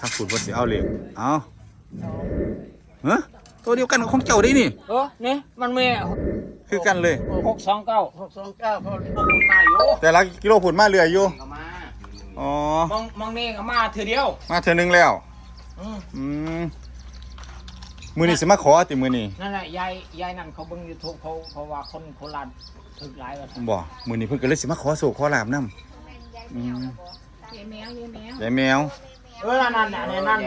ถ้าขุดว่าสิเอาเหล็กเอาเฮ้ตัวเดียวกันกับของเจ้าได้นี่ เออนี่มันมีคือกันเลยหกสองเก้าหกสองเก้าพอพวกคุณมาอยู่แต่ละกิโลผลมาเรืออยู่ก็มาอ๋อมองมองนี่ก็มาเถือเดียว มาเธอนึงแล้วอืมอืมมือนี่สิมาขอติมือนี่นั่นแหละยายยายนั่นเขาเบิ่งยูทูบเขาเขาว่าคนโคราชถึกหลายว่าซั่นบ่มือนี่เพิ่นก็เลยสิมาขอโศกขอลาบนำยายแมวยายแมวยายแมว เออนั่นนั่นน่ะนั่นนั่น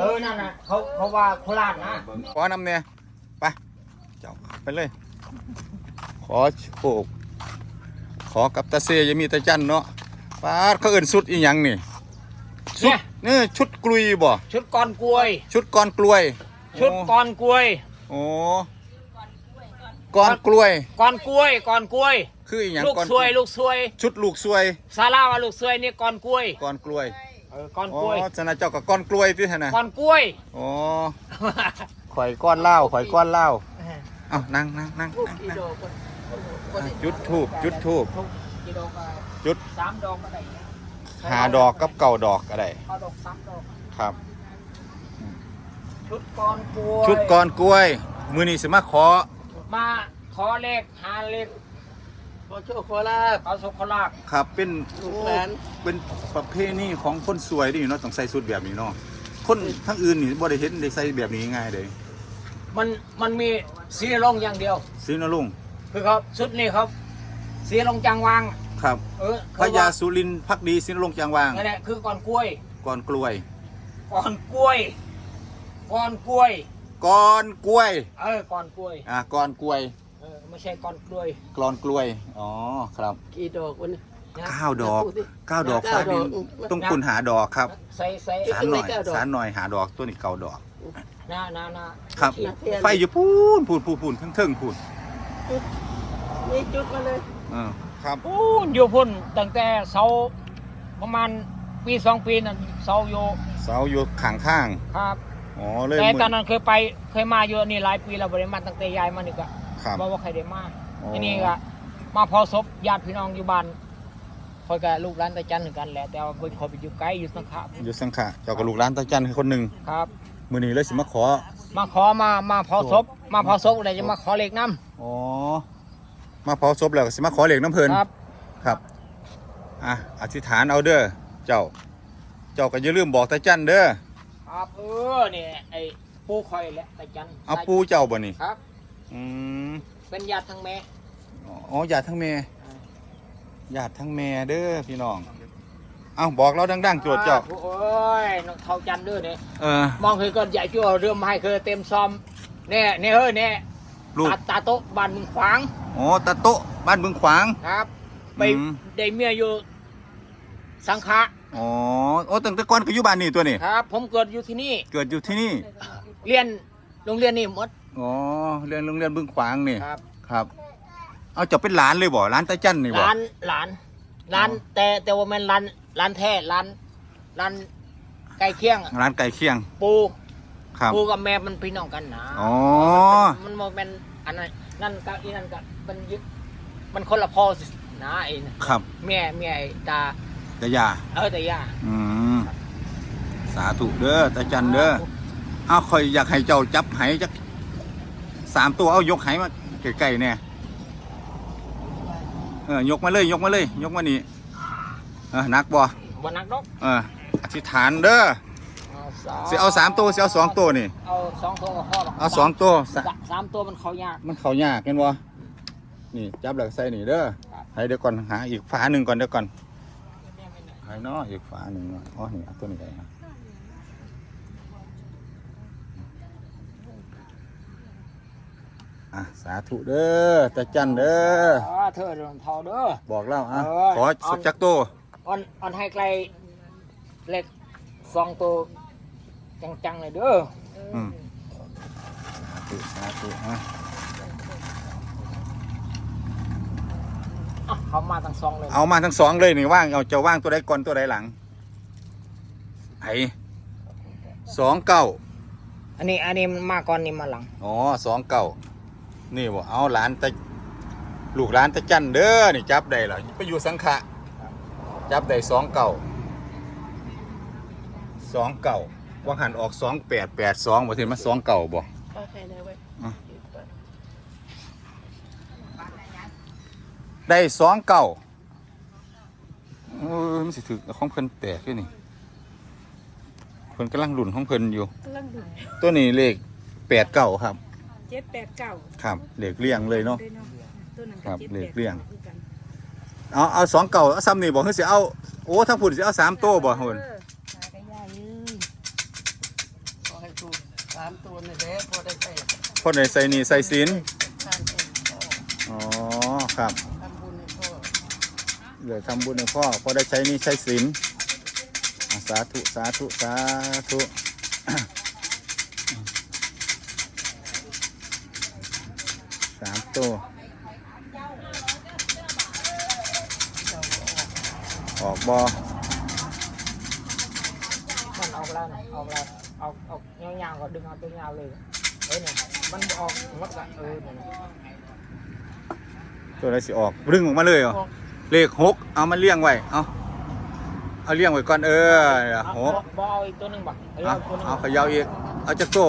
เออนั่นน่ะเขาเขาว่าโคราชนะขอนำเนี่ยไปเจ้าไปเลย ขอโชคขอกับตาเซยงมีตาจันเนาะป้าดเขาเอิ้นสุดอีหยังนี่ชุดเนี่ยนี่ชุดกลุยบ่ชุดก้อนกล้วย ชุดก้อนกล้วยชุดก้อนกล้วยโอ้ก้อนกล้วย ก้อนกล้วยก้อนกล้วย คืออีหยังลูกก้อนซวยลูกซวย ชุดลูกสวย ซาลาว่าลูกซวยนี่ก้อนกล้วย ก้อนกล้วยเออก้อนอ๋อกล้วยชนะเจ้ากับก้อนกล้วยที่ท่านน่ะก้อนกล้วยอ๋อข่อยก้อนเหล้าข่อยก้อนเหล้าเอ้านั่งนั่งนั่งนั่งกี่นั่งดอกก็อะจุดทูบจุดทูบทุกกี่ดอกอะจุดสามดอกก็ได้หาดอกกับเก่าดอกก็ได้เอาดอกสามดอก ครับ ชุดก้อนกล้วยชุดก้อนกล้วย มือนี้สิมาขอมาขอเลขหาเลข ขอโชคขอลาบเอาสุขลาภครับเป็นลูกหลาน เป็นประเพณีของคนสวยดิเนาะต้องใส่ชุดแบบนี้เนาะคนทั้งอื่นนี่บ่ได้เห็นได้ใส่แบบนี้ง่ายเลยมันมันมีสีลงอย่างเดียวซินะลุงคือครับชุดนี้ครับ สีลงจางวาง ครับเออพญาสุรินทร์พักดีซินะลุงจางวางนั่นแหละคือก้อนกล้วยก้อนกล้วยก้อนกล้วยก้อนกล้วยก้อนกล้วย เออก้อนกล้วย อ่าก้อนกล้วย เออไม่ใช่ก้อนกล้วยกลอนกล้วย อ๋อ ครับกี่ดอกวันนี้นะเก้าดอกพูสิ เก้าดอกเก้าฟ้าดินดอก ต้องคุณหาดอกครับ ใส่ใส่จุดสารหน่อยเก้าดอก สารหน่อยหาดอกตัวนี้เก้าดอกนานานาครับนักเรียน ไฟอยู่พูนพูนพูนพูนทั้งเทิงพูนนี่จุดมาเลยเออครับพูนอยู่พุ่นตั้งแต่เสาประมาณปีสองปีนั่นเสาอยู่เสาอยู่ข้างข้างครับ ๆอ๋อเลยแต่มืตอนนั้นเคยไปเคยมาอยู่นี่หลายปีแล้วบริมาตั้งแต่ยายมานี่ก็ ครับบอกว่าใครได้มาอ๋อทีนี้ก็มาพอศพญาติพี่น้องอยู่บ้านคอยกับลูกหลานตาจันเหมือนกันแหละแต่ว่าเป็นคนไปอยู่ไกลอยู่สังขะอยู่สังขะเจ้ากับลูกร้านตาจันคือคนหนึ่งครับ มือนี้เลยสิมาขอ มาขอมามาพอศพมาพอศพอะไรจะมาขอเลขน้อ๋อ มาเผาศพแล้วก็สิมาขอเหล็กน้ำเพลินำครับ ครับ อะ อธิษฐานเอาเด้อ เจ้า เจ้าก็อย่าลืมบอกตาจันเด้อ ครับเออเนี่ยไอ้ปูคอยแหละตาจันเอาปูเจ้าบ่นี่ ครับ อืมเป็นญาติทั้งแม่อ๋อญาติทั้งแม่ญาติทั้งแม่เด้อพี่น้อง เอาบอกเราดังๆโจทย์เจ้าโอ้ยน้องเท่าจันเด้อเนี่ยเออมองเคยก็ใหญ่ชั่วเรื่มให้เคยเต็มซอมเนี่ยเนี่ยเฮ้ยเนี่ยลูกตาตาโต๊ะบ้านมึงขวางอ๋อตาโตะบ้านบึงขวางครับ ไปอืมได้เมียอยู่สังขะอ๋อโอ้ตั้งแต่ก่อนก็อยู่บ้านนี่ตัวนี่ครับ ผมเกิดอยู่ที่นี่ เกิดอยู่ที่นี่ เรียนโรงเรียนนี่หมด อ๋อเรียนโรงเรียนบึงขวางนี่ครับ ครับ เอาเจะเป็นหลานเลยบ่หลานตาจันนี่บ่ร้านร้านร้านอ๋อแต่แต่ว่ามันร้านร้านแท้ร้านร้านไก่เคียงร้านไก่เคียง ปูครับปูกับแม่มันพี่น้องกันนะอ๋อมันมันเป็นอันนั้นนั่นกับอีนั่นกับมันยึดมันคนละพ่อสินะไอ้น่ะครับแม่แม่ไอ้ตาตายาเออแต่ย่าอืมสาธุเด้อตาจันเด้อเอาคอยอยากให้เจ้าจับไหจัก สามตัวเอายกไหมาใกล้ๆเนี่ยเออยกมาเลยยกมาเลย ยกมานี่เออหนักบ่วันนักดอกเอออธิษฐานเด้อเอาสามสิเอาสามตัวสิเอาสองตัวนี่เอาสองตัวก็พอหรอกเอาสองตัวสะสามสามตัวมันเขายากมันเขายากเห็นบ่นี่จับหลักใส่นี่เด้อครับให้เดี๋ยวก่อนหาอีกฝาหนึ่งก่อนเดี๋ยวก่อนให้เนาะอีกฝาหนึ่งเนาะอ๋อนี่เอาตัวนี้ได้นะ อะสาธุเด้อตาจันเด้ออ๋อเธอเรื่องเท่าเด้อ บอกเล่าอะเออ ขอเอาสักจักตัวออนออนให้ไกลเล็กสองตัวจังๆเลยเด้ออืมสาธุสาธุอะอะเขามาทั้งสองเลยเอามาทั้งสองเลยนี่ว่างเอาจะว่างตัวใดก่อนตัวใดหลังไอสองเก้าอันนี้อันนี้มันมาก่อนนี่มาหลังอ๋อสองเก้า นี่บ่เอาหลานตะลูกหลานตะจันเด้อนี่จับได้เหรอไปอยู่สังขะจับได้สองเก้าสองเก่าว่าหันออกสองแปดแปดสองบ่ถึงมาสองเก่าบ่ป้าใครได้ไว้อะได้สองเก่าเออมันสิถือของเพิ่นแตกอยู่นี่เพิ่นกำลังหลุนของเพิ่นอยู่กำลังดูตัวนี้เลขแปดเก่าครับ เจ็ดแปดเก้าครับเลขเลี่ยงเลยเนาะ ด้วยเนาะตัวนั้นครับจ็ดเลขแปดเลี่ยง คือกันเอาเอาสองเก่าเอาซ้ำนี่บอกเฮ้ยสิเอาโอ้ถ้าพูดสิเอาสามโต้บ่หุ่นเออหากระยายืนขอให้ถูกสามตัวนี่แหละพอได้ใส่คนไหนใส่นี่ใส่ศีลทานเองพออ๋อครับทำบุญให้พ่อเหลือทำบุญให้พ่อพอได้ใช้หนี่ใช้ศีลอะสาธุสาธุสาธุ สามตัว ออกบอมันออกแล้วนะออกแล้วออกออกยาวๆก็ดึงเอาตัวยาวเลยเอ้ยเนี่ยมันออกหมัดละเออเนี่ยตัวอะไรสิออกรึงออกมาเลยเหรอเลขหกเอามาเลี้ยงไว้เอาเอาเลี้ยงไว้ก่อนเออหกบเอาอีกตัวหนึงบักเอาตัวหนึงเอาเขยาวอีกเอาจากตัว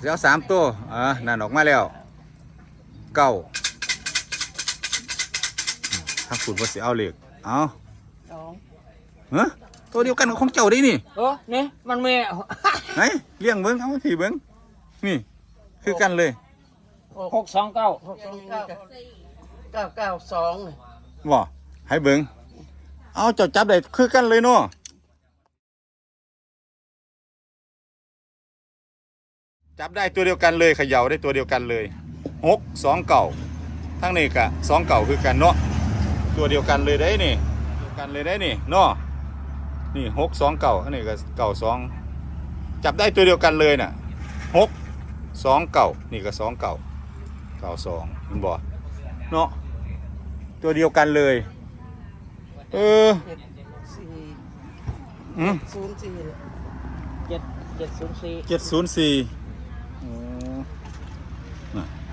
เดี๋ยวสามตัวอ่านั่นออกมาแล้ว เก้าถ้าคุณว่าสิเอาเหล็กเอาสองเฮ้ตัวเดียวกันกับของเจ้าได้นี่เออเนี่ยมันไม่ไหนเลี้ยงเบิ้งเอาผีเบิ้งนี่ คือกันเลยหกสองเก้าหกสองเก้าเก้าเก้าสองนี่บ่ให้เบิ้งเอาเจ้าจับได้คือกันเลยเนาะจับได้ตัวเดียวกันเลยเขย่าได้ตัวเดียวกันเลย หกสองเก่าทั้งนี้กะสองเก่าคือกันเนาะตัวเดียวกันเลยได้นี่เดียวกันเลยได้นี่เนาะนี่หกสองเก่าอันนี้ก็เก่าสองจับได้ตัวเดียวกันเลยน่ะหกสองเก่านี่ก็สองเก่าเก่าสองมันบ่เนาะตัวเดียวกันเลย เออเจ็ดสี่อืมศูนย์สี่เลยเจ็ดเจ็ดศูนย์สี่เจ็ดศูนย์สี่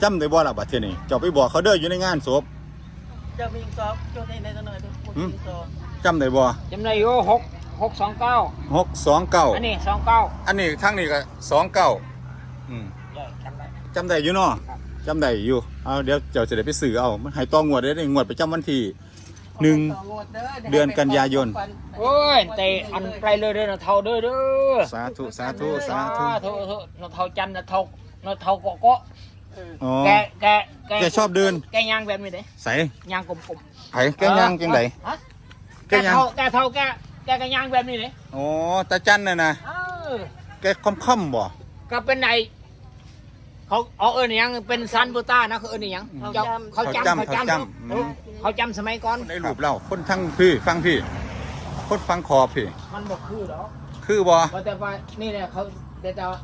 จำได้บ่ล่ะบัดเทอนี้เจ้าไปบอกเขาเด้ออยู่ในงานศพเจะมีสอบโจทย์ในตัวหน่อยทุกคนหืม มีสอบจำได้บ่จำได้อยู่หกหกสองเก้าหกสองเก้าอันนี้สองเก้าอันนี้ทั้งนี้ก็สองเก้าอืมใหญ่จำได้ จำได้อยู่เนาะครับ จำได้อยู่เอาเดี๋ยวเจ้าจะได้ไปสื่อเอามันให้ต้องงวดได้ได้งวดประจำวันที่หนึ่ง ต่องวดเด้อเดือนกันยายน โอ้ยแต่อันไปเลยเด้อนะเท่าเด้อเด้อสาธุสาธุสาธุธุธุนะเท่าจันนะเท่านะเท่าเกาะเกาะเอออ๋อ แกแกแกชอบเดิน แกยางแบบนี้เด้ใส่ยางกลมไผแกย่างจังไดๆฮะแกแกย่าง เท่าแกเท่าแกแกก็ยางแบบนี้เด้อ๋อตาจันน่ะนะเออแกค่อมๆบ่ ก็เป็นไอเขาเอาเอิญยังเป็นซันบูต้านะเขาเอิญยังเขาเจ้าจำเขาจำเขาจำ เออเขาจำสมัยก่อนในรูปเราคนทั้งพี่ฟังพี่คนฟังคอพี่ มันบอกคือหรอกคือบ่ ว่าแต่ว่านี่เนี่ยเขาแต่แต่ว่า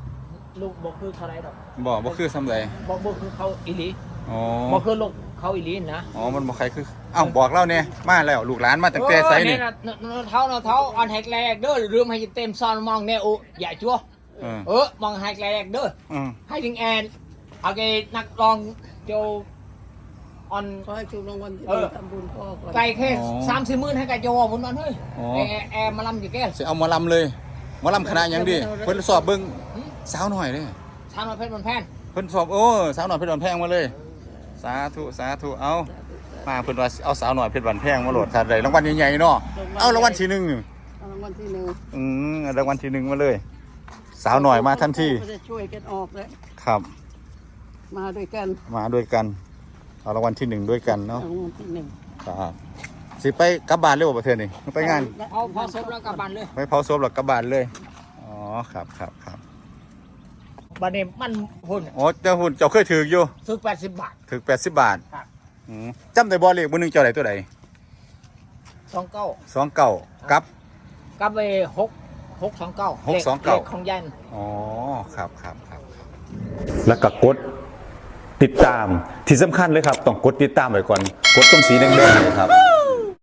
ลูกบอกคือเขาไรดอกบ่บ่คือสำไรบอกบอกคือเขาอีหลีอ๋อบอกคือลูกเขาอีหลีนะอ๋อมันบ่ใครคือเอ้าบอกเล่าเนี่ยมาแล้วลูกหลานมาตั้งแต่ไสนี่เออเยะเท้าเท้าอันแหกแรกเด้อลืมให้เต็มซอนมองเนี่ยโอ้อย่าจั่วเออเออมองแหกแรกเด้ออืมให้ถึงแอนเอาแกนักร้องโจออนขอให้ถูกรางวัลที่หเอนึ่องทำบุญพ่อก่อนไก่แค่สามสี่หมื่นให้ไก่โจบนนั้นเฮ้ยอ๋อแอร์แอร์มาลำอยู่แก่สิเอาหมอลำเลยหมอลำคณะหยังดีเพิ่นสอบเบิ่ง สาวหน่อยเด้ทางเราเพชรบนแพนเพิ่นสอบโอ้สาวหน่อยเพชรบันแพงมาเลย สาธุสาธุเอามาเพิ่นว่าเอาสาวหน่อยเพชรบันแพงมาโหลดถ้าได้รางวัลใหญ่ๆเนาะเอารางวัลที่หนึ่งเอารางวัลที่หนึ่งอืมเอารางวัลที่หนึ่งมาเลย สาวหน่อยมาทันทีก็จะช่วยกันออกเลยครับ มาด้วยกันมาด้วยกันเอารางวัลที่หนึ่งด้วยกันเอาเนาะรางวัลที่หนึ่งครับสิไปกลับบ้านเร็วกว่าประเทศนี่ไปงานเอาพอซบแล้วกลับบ้านเลยไปเผาศพหรอกกลับบ้านเลยอ๋อครับครับครับ บัดนี้มันหุ่นโอ้เจ้าหุ่นเจ้าเคยถืออยู่ซื้อแปดสิบบาท ถือแปดสิบบาทครับ อืมจำได้บ่เลขมือหนึ่งเจ้าไหนตัวใดสองเก้าสองเก้ากับกลับไปหกหกสองเก้าหกสองเก้า ของยันอ๋อครับครับครับ แล้วก็กดติดตามที่สำคัญเลยครับ ต้องกดติดตามไว้ก่อน กดตรงสีแดงๆเนยครับ